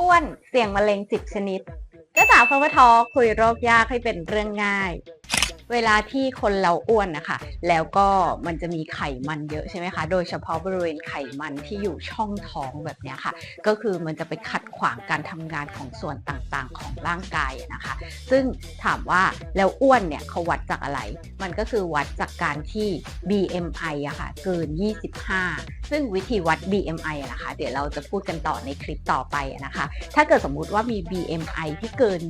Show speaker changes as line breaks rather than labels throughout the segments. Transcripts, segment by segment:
อ้วนเสี่ยงมะเร็งสิบชนิดจ้าจ๋าวพร์มทอคุยโรคยากให้เป็นเรื่องง่าย เวลาที่คนเราอ้วนนะคะ แล้วก็มันจะมีไขมันเยอะใช่ไหมคะ โดยเฉพาะบริเวณไขมันที่อยู่ช่องท้องแบบนี้ค่ะ ก็คือมันจะไปขัดขวางการทำงานของส่วนต่าง ๆของร่างกายนะคะ ซึ่งถามว่าแล้วอ้วนเนี่ยเขาวัดจากอะไร มันก็คือวัดจากการที่ BMI อะค่ะเกิน 25 ซึ่งวิธีวัด BMI นะคะ เดี๋ยวเราจะพูดกันต่อในคลิปต่อไปนะคะ ถ้าเกิดสมมุติว่ามี BMI ที่เกิน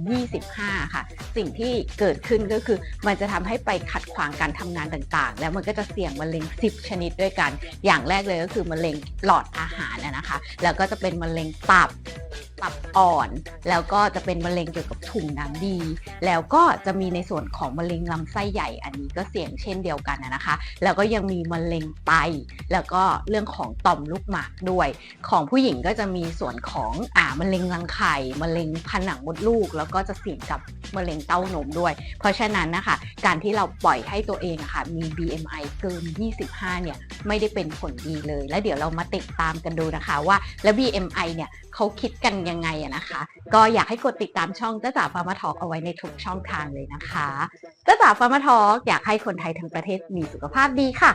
25 ค่ะ สิ่งที่เกิดขึ้นก็คือ มันจะทำให้ไปขัดขวางการทำงานต่างๆ แล้วมันก็จะเสี่ยงมะเร็ง 10 ชนิดด้วยกัน อย่างแรกเลยก็คือมะเร็งหลอดอาหารนะคะ แล้วก็จะเป็นมะเร็งตับ อ่อน แล้วก็จะเป็นมะเร็งเกี่ยวกับถุงน้ำดี แล้วก็จะมีในส่วนของมะเร็งลำไส้ใหญ่อันนี้ก็เสี่ยงเช่นเดียวกันนะคะ แล้วก็ยังมีมะเร็งไต แล้วก็เรื่องของต่อมลูกหมากด้วย ของผู้หญิงก็จะมีส่วนของอ่ามะเร็งรังไข่มะเร็งผนังมดลูก แล้วก็จะเสี่ยงกับ มะเร็งเต้านมด้วย เพราะฉะนั้นนะคะ การที่เราปล่อยให้ตัวเองอะค่ะมี BMI เกิน 25 เนี่ยไม่ได้เป็นผลดีเลย แล้วเดี๋ยวเรามาติดตามกันดูนะคะว่าแล้ว BMI เนี่ยเขาคิดกันยังไงอะนะคะ ก็อยากให้กดติดตามช่องจ้าจ๋าฟาร์มาทอเอาไว้ในทุกช่องทางเลยนะคะจ้าจ๋าฟาร์มาทออยากให้คนไทยทั้งประเทศมีสุขภาพดีค่ะ